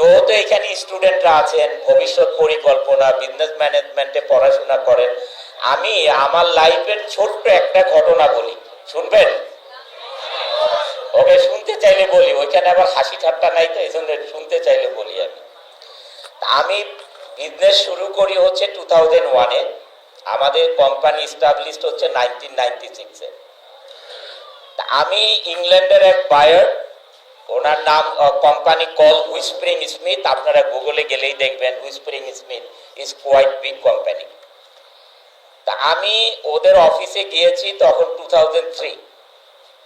যেহেতু এখানে স্টুডেন্টরা আছেন, ভবিষ্যৎ পরিকল্পনা বিজনেস ম্যানেজমেন্টে পড়াশোনা করেন, আমি আমার লাইফের ছোট্ট একটা ঘটনা বলি। শুনবেন? ওকে, শুনতে চাইলে বলি, ওইখানে আবার হাসি ঠাট্টা নাই তো, এই জন্য শুনতে চাইলে বলি আমি। আমি বিজনেস শুরু করি হচ্ছে টু থাউজেন্ড ওয়ানে আমাদের কোম্পানি স্টাবলিশড হচ্ছে নাইনটিন নাইনটি সিক্সে আমি ইংল্যান্ডের এক বায়ার ওনার নাম কোম্পানি কল হুইসপ্রিং স্মিথ আপনারা গুগলে গেলেই দেখবেন whispering Smith is quite big company তা আমি ওদের অফিসে গিয়েছি তখন টু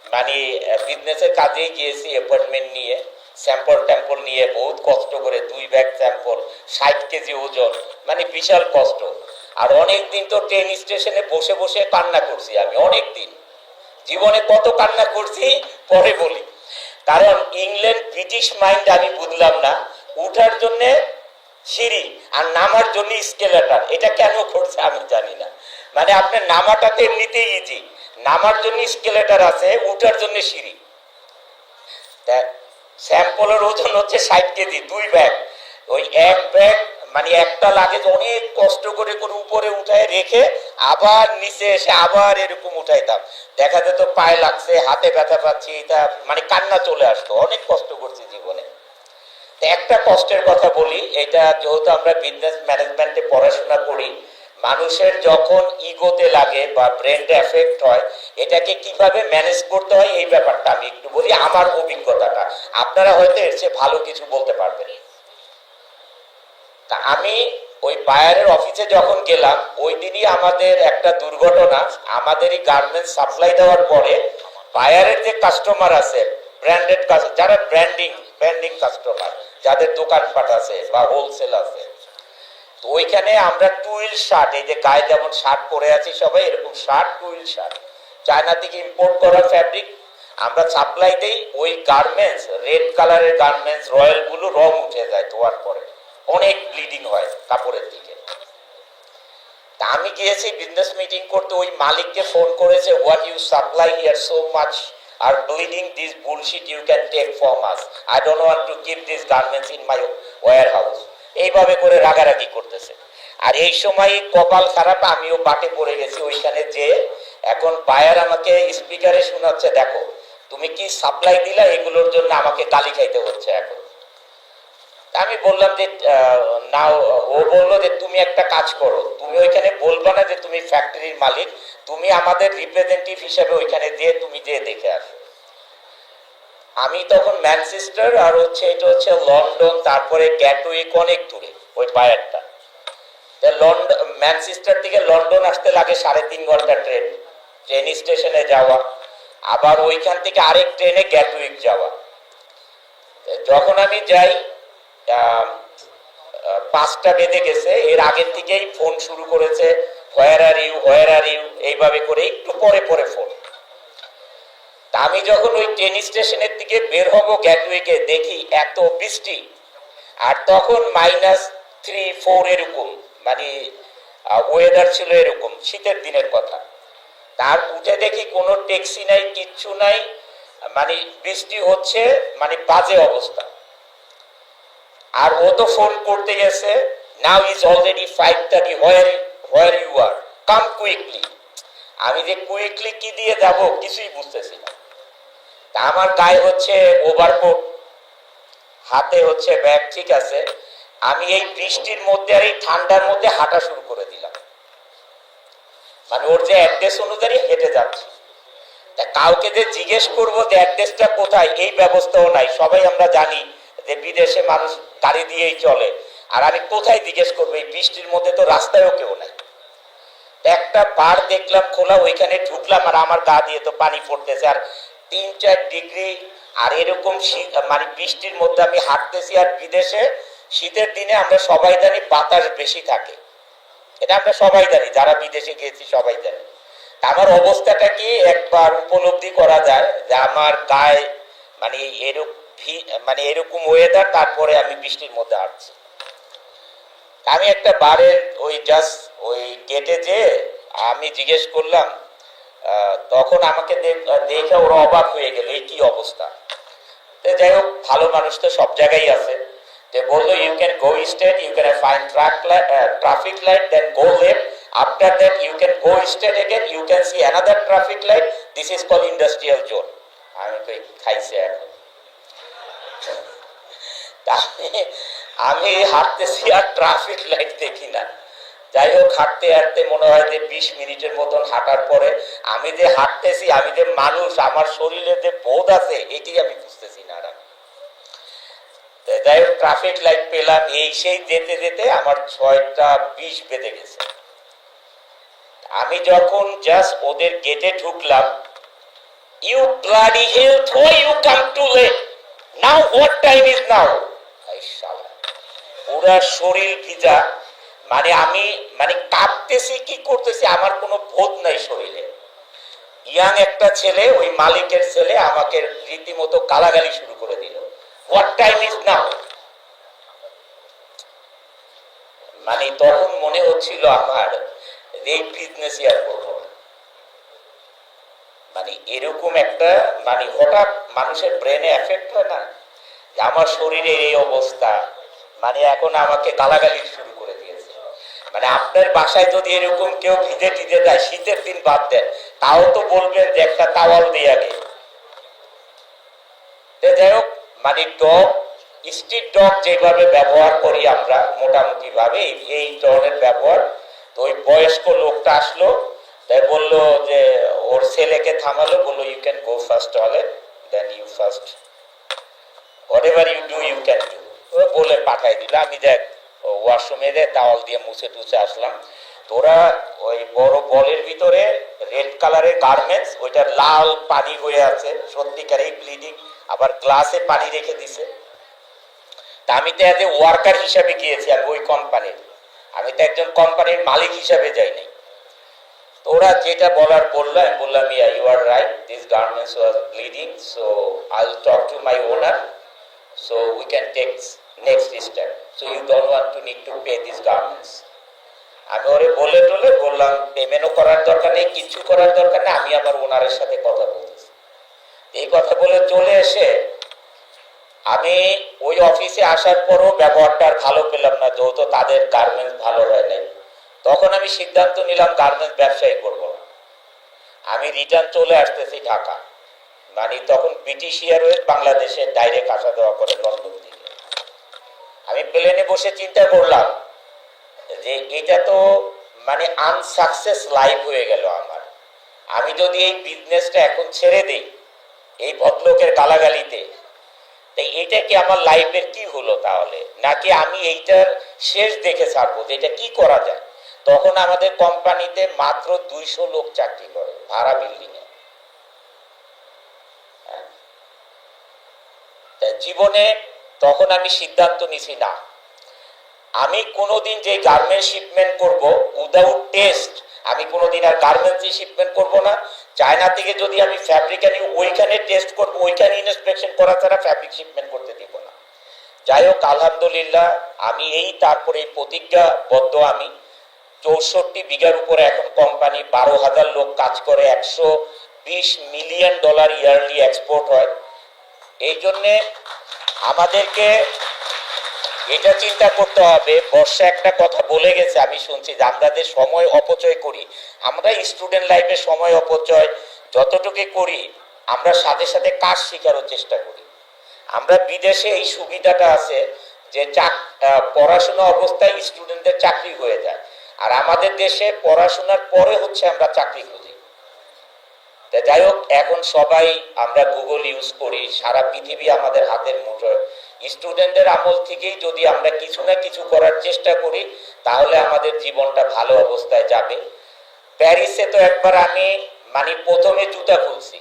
মানে বিজনেসের কাজেই গিয়েছি অ্যাপয়েন্টমেন্ট নিয়ে স্যাম্পল ট্যাম্পল নিয়ে, বহুত কষ্ট করে, দুই ব্যাগ স্যাম্পল ষাট কেজি ওজন মানে বিশাল কষ্ট। আর অনেক দিন তো ট্রেন স্টেশনে বসে বসে কান্না করছি আমি অনেক দিন জীবনে কত কান্না করছি, পরে বলি। কারণ ইংল্যান্ড ব্রিটিশ মাইন্ড আমি বুঝলাম না। উঠার জন্যে সিঁড়ি আর নামার জন্য স্কেলেটার এটা কেন করছে আমি জানি না। মানে আপনার নামাটাতে এমনিতেই ইজি নামার জন্য স্কেলেটার আছে, উঠার জন্য সিঁড়ি। স্যাম্পলের ওজন হচ্ছে ষাট কেজি, দুই ব্যাগ ওই এক ব্যাগ মানে একটা লাগেজ অনেক কষ্ট করে করে উপরে উঠায় রেখে আবার নিচে এসে আবার এরকম উঠাইতাম। দেখা যেত পায়ে লাগছে, হাতে ব্যথা পাচ্ছি এটা মানে কান্না চলে আসতো। অনেক কষ্ট করছি জীবনে। একটা কষ্টের কথা বলি, এটা যেহেতু আমরা বিজনেস ম্যানেজমেন্টে পড়াশোনা করি, মানুষের যখন ইগোতে লাগে বা ব্রেনটা এফেক্ট হয়, এটাকে কীভাবে ম্যানেজ করতে হয় এই ব্যাপারটা আমি একটু বলি, আমার অভিজ্ঞতাটা। আপনারা হয়তো এর চেয়ে ভালো কিছু বলতে পারবেন। তা আমি ওই বায়ারের অফিসে যখন গেলাম, ওই দিনই আমাদের একটা দুর্ঘটনা আমাদেরই গার্মেন্টস সাপ্লাই দেওয়ার পরে বায়ারের যে কাস্টমার আছে ব্র্যান্ডেড যারা ব্র্যান্ডিং ব্র্যান্ডিং কাস্টমার যাদের দোকানপাট আছে বা হোলসেল আছে, তো ওইখানে আমরা টুইল শার্ট এই যে গায়ে যেমন শার্ট পরে আছি সবাই, এরকম শার্ট টুইল শার্ট চায়না থেকে ইম্পোর্ট করা ফ্যাব্রিক আমরা সাপ্লাই দেই, ওই গার্মেন্টস রেড কালারের গার্মেন্টস রয়্যালগুলো রং উঠে যায় ধোয়ার পরে। অনেক ব্লিডিং হয় কাপড়ের দিকে। তা আমি গিয়েছি বিজনেস মিটিং করতে, ওই মালিককে ফোন করেছে what you supply here so much are bleeding this bullshit you can take from us I don't want to keep this garments in my warehouse এইভাবে করে রাগারাগি করতেছে। আর এই সময় কপাল খারাপ, আমিও পাটে পড়ে গেছি ওইখানে যে এখন বায়ার আমাকে স্পিকারে শোনাচ্ছে, দেখো, তুমি কি সাপ্লাই দিলা? এগুলোর জন্য আমাকে গালি খাইতে হচ্ছে এখন। আমি বললাম যে না ও বলল যে, তুমি একটা কাজ করো। তুমি ওইখানে বলবা না যে, তুমি ফ্যাক্টরির মালিক। তুমি আমাদের রিপ্রেজেন্টেটিভ হিসেবে ওইখানে দিয়ে তুমি যেয়ে দেখে আসো। আমি তখন ম্যানচেস্টার আর হচ্ছে এটা হচ্ছে লন্ডন, তারপরে গ্যাটউইক অনেক দূরে, ওই বায়ারটা। লন্ডন ম্যানচেস্টার থেকে লন্ডন আসতে লাগে সাড়ে তিন ঘণ্টা ট্রেন ট্রেন স্টেশনে যাওয়া। আবার ওইখান থেকে আরেক ট্রেনে গ্যাটউইক যাওয়া। যখন আমি যাই পাঁচটা বেঁধে গেছে। এর আগের থেকেই ফোন শুরু করেছে where are you where are you এইভাবে করে একটু পরে পরে ফোন। আমি যখন ওই ট্রেন স্টেশনের দিকে বের হব গ্যাটওয়েকে দেখি এত বৃষ্টি। আর তখন মাইনাস থ্রি ফোর এরকম মানে ওয়েদার ছিল এরকম, শীতের দিনের কথা। তার উঠে দেখি কোনো ট্যাক্সি নাই, কিচ্ছু নাই মানে বৃষ্টি হচ্ছে মানে বাজে অবস্থা। আর ও তো ফোন করতে গেছে now is already five thirty where where you are come quickly আমি যে কুইকলি কি দিয়ে যাব কিছুই বুঝতেছি না। তা আমার গায়ে হচ্ছে ওভারকোট হাতে হচ্ছে ব্যাগ ঠিক আছে? আমি এই বৃষ্টির মধ্যে আর এই ঠান্ডার মধ্যে হাঁটা শুরু করে দিলাম। মানে ওর যে অ্যাড্রেস অনুযায়ী হেঁটে যাচ্ছি। তা কাউকে যে জিজ্ঞেস করব যে অ্যাড্রেসটা কোথায়, এই ব্যবস্থাও নাই, সবাই আমরা জানি যে বিদেশে মানুষ গাড়ি দিয়েই চলে। আর আমি কোথায় জিজ্ঞেস করব, এই বৃষ্টির মধ্যে তো রাস্তায়ও কেউ নাই। একটা বার দেখলাম খোলা, ওইখানে ঢুকলাম আর আমার গা দিয়ে তো পানি পড়তেছে। আর তিন চার ডিগ্রি, আর এরকম শীত মানে বৃষ্টির মধ্যে আমি হাঁটতেছি আর বিদেশে শীতের দিনে আমরা সবাই জানি বাতাস বেশি থাকে। এটা আমরা সবাই জানি, যারা বিদেশে গিয়েছি সবাই জানি। আমার অবস্থাটা কি? একবার উপলব্ধি করা যায় যে আমার গায়ে মানে এরকম মানে এরকম ওয়েদার তারপরে আমি বৃষ্টির মধ্যে আসছি আমি একটা বারে ওই জাস্ট ওই গেটে যে আমি জিজ্ঞেস করলাম তখন আমাকে দেখে ওরা অবাক হয়ে গেল, এই কি অবস্থা? যাই হোক, ভালো মানুষ তো সব জায়গায় আছে। যে বলল you can go straight you can find truck traffic light then go left after that you can go straight again you can see another traffic light this is call industrial zone আমি তো খাইছি এখন। আমি- হাঁটতেছি আর traffic light দেখি না। যাই হোক, হাঁটতে হাঁটতে মনে হয় যে বিশ মিনিটের মতন হাঁটার পরে আমি যে হাঁটতেছি, আমি যে মানুষ, আমার শরীরে যে বোধ আছে এটি আমি বুঝতেছি না আর যাই হোক ট্রাফিক লাইট পেলাম, এই সেই যেতে যেতে আমার ছয়টা বিশ বেঁধে গেছে। আমি যখন জাস্ট ওদের গেটে ঢুকলাম you bloody health you come too late now what time is now পুরা শরীর ভিজা মানে আমি মানে কাঁপতেছি, কি করতেছি, আমার কোনো বোধ নাই শরীরে। ইয়াং একটা ছেলে, ওই মালিকের ছেলে আমাকে রীতিমতো গালাগালি শুরু করে দিল। হোয়াট টাইম ইজ নাও মানে তখন মনে হচ্ছিল আমার এই বিজনেস আর করব। মানে এরকম একটা মানে হঠাৎ মানুষের ব্রেনে এফেক্ট হয় না? আমার শরীরের এই অবস্থা মানে এখন আমাকে গালাগালি শুরু করে দিয়েছে। মানে আপনার বাসায় যদি এরকম কেউ ভিজে টিজে যায়, শীতের দিন বাদ দেন, তাও তো বলবেন যে একটা তাওয়াল দিয়ে আগে। যাই হোক মানে ডগ স্ট্রিট ডগ যেভাবে ব্যবহার করি আমরা মোটামুটি ভাবে এই ধরনের ব্যবহার। তো ওই বয়স্ক লোকটা আসলো, তাই বলল যে ওর ছেলেকে থামালো বলল you can go first toilet then you first whatever you do you can do বলে পাঠাই দিল, আমি দেখ ওয়াশরুমে দে তাওয়াল দিয়ে মুছে টুছে আসলাম। তোরা ওই বড় বলের ভিতরে রেড কালারের গার্মেন্টস ওইটা লাল পানি হয়ে আছে, সত্যিকার এই ব্লিডিং আবার গ্লাসে পানি রেখে দিছে। তা আমি তো এজ ওয়ার্কার হিসাবে গিয়েছি আমি ওই কোম্পানির আমি তো একজন কোম্পানির মালিক হিসাবে যাই নাই ওরা যেটা বলার বলল, আমি বললাম yeah you are right this garments was bleeding so I will talk to my owner so we can take next step. So you don't want to need to pay this garments আমি ওরে বলে টলে বললাম পেমেন্টও করার দরকার নেই, কিছু করার দরকার নেই, আমি আমার ওনারের সাথে কথা বলতেছি। এই কথা বলে চলে এসে আমি ওই অফিসে আসার পরও ব্যবহারটা আর ভালো পেলাম না, যেহেতু তাদের গার্মেন্টস ভালো হয় নাই। তখন আমি সিদ্ধান্ত নিলাম গার্মেন্টস ব্যবসায়ী করব। আমি রিটার্ন চলে আসতেছি ঢাকা। মানে তখন ব্রিটিশ এয়ারওয়েজ বাংলাদেশে ডাইরেক্ট আসা দেওয়া করে লন্ডন থেকে। আমি প্লেনে বসে চিন্তা করলাম যে এটা তো মানে আনসাকসেস লাইফ হয়ে গেল আমার। আমি যদি এই বিজনেসটা এখন ছেড়ে দিই, এই ভদ্রলোকের গালাগালিতে তাই এটা কি আমার লাইফের কি হলো তাহলে? নাকি আমি এইটার শেষ দেখে ছাড়বো যে এটা কি করা যায়? তখন আমাদের কোম্পানিতে মাত্র দুইশো লোক চাকরি করে ভাড়া বিল্ডিং এ জীবনে তখন আমি সিদ্ধান্ত নিছি, না, আমি কোনোদিন যে গার্মেন্ট শিপমেন্ট করব উইদাউট টেস্ট আমি কোনোদিন আর গার্মেন্টসই শিপমেন্ট করব না, চায়না থেকে যদি আমি ফ্যাব্রিক আনি, ওইখানে টেস্ট করব, ওইখানে ইন্সপেকশন করা ছাড়া ফ্যাব্রিক শিপমেন্ট করতে দিব না। যাই হোক, আলহামদুলিল্লাহ, আমি এই, তারপরে এই প্রতিজ্ঞাবদ্ধ আমি। চৌষট্টি বিঘার উপরে এখন কোম্পানি বারো হাজার লোক কাজ করে, একশো বিশ মিলিয়ন ডলার ইয়ারলি এক্সপোর্ট হয়। এই জন্যে আমাদেরকে এটা চিন্তা করতে হবে। বর্ষা একটা কথা বলে গেছে, আমি শুনছি যে আমরা যে সময় অপচয় করি। আমরা স্টুডেন্ট লাইফে সময় অপচয় যতটুকু করি, আমরা সাথে সাথে কাজ শেখারও চেষ্টা করি। আমরা বিদেশে এই সুবিধাটা আছে যে চাক পড়াশোনা অবস্থায় স্টুডেন্টদের চাকরি হয়ে যায়। আর আমাদের দেশে পড়াশোনার পরে হচ্ছে আমরা চাকরি খুঁজি। তা যাই হোক, এখন সবাই আমরা গুগল ইউজ করি, সারা পৃথিবী আমাদের হাতের মুঠোয়। স্টুডেন্টদের আমল থেকেই যদি আমরা কিছু না কিছু করার চেষ্টা করি, তাহলে আমাদের জীবনটা ভালো অবস্থায় যাবে। প্যারিসে তো একবার আমি মানে প্রথমে জুতা খুলছি।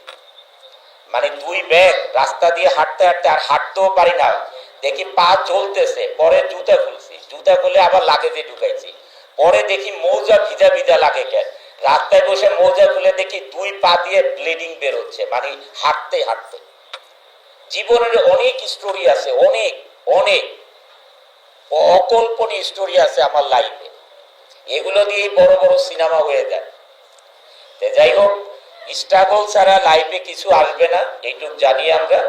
মানে দুই ব্যাগ রাস্তা দিয়ে হাঁটতে হাঁটতে আর হাঁটতেও পারি না। দেখি পা চলতেছে পরে জুতা খুলছি। জুতা খুলে আবার লাগেজে ঢুকাইছি। পরে দেখি মৌজা ভিজা ভিজা লাগে কেন? রাস্তায় বসে মৌজা খুলে দেখি দুই পা দিয়ে ব্লিডিং বের হচ্ছে মানে হাঁটতে হাঁটতে। জীবনের অনেক স্টোরি আছে, অনেক অনেক। অকল্পনীয় স্টোরি আছে আমার লাইফে এগুলো দিয়েই বড় বড় সিনেমা হয়ে যায়। যাই হোক স্ট্রাগল ছাড়া লাইফে কিছু আসবে না, এইটুক জানি আমরা।